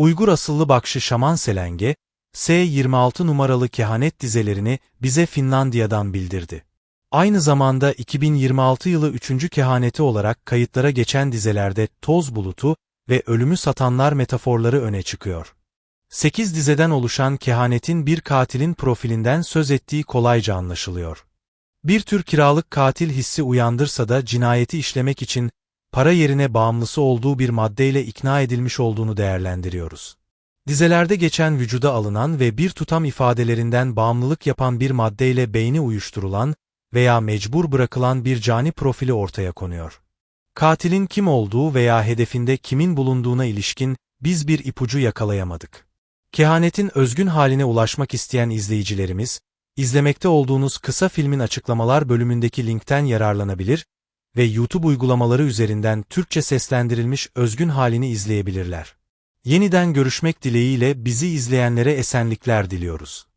Uygur asıllı Bakşı Şaman Selenge, S26 numaralı kehanet dizelerini bize Finlandiya'dan bildirdi. Aynı zamanda 2026 yılı 3. kehaneti olarak kayıtlara geçen dizelerde toz bulutu ve ölümü satanlar metaforları öne çıkıyor. 8 dizeden oluşan kehanetin bir katilin profilinden söz ettiği kolayca anlaşılıyor. Bir tür kiralık katil hissi uyandırsa da cinayeti işlemek için para yerine bağımlısı olduğu bir maddeyle ikna edilmiş olduğunu değerlendiriyoruz. Dizelerde geçen vücuda alınan ve bir tutam ifadelerinden bağımlılık yapan bir maddeyle beyni uyuşturulan veya mecbur bırakılan bir cani profili ortaya konuyor. Katilin kim olduğu veya hedefinde kimin bulunduğuna ilişkin biz bir ipucu yakalayamadık. Kehanetin özgün haline ulaşmak isteyen izleyicilerimiz, izlemekte olduğunuz kısa filmin açıklamalar bölümündeki linkten yararlanabilir ve YouTube uygulamaları üzerinden Türkçe seslendirilmiş özgün halini izleyebilirler. Yeniden görüşmek dileğiyle bizi izleyenlere esenlikler diliyoruz.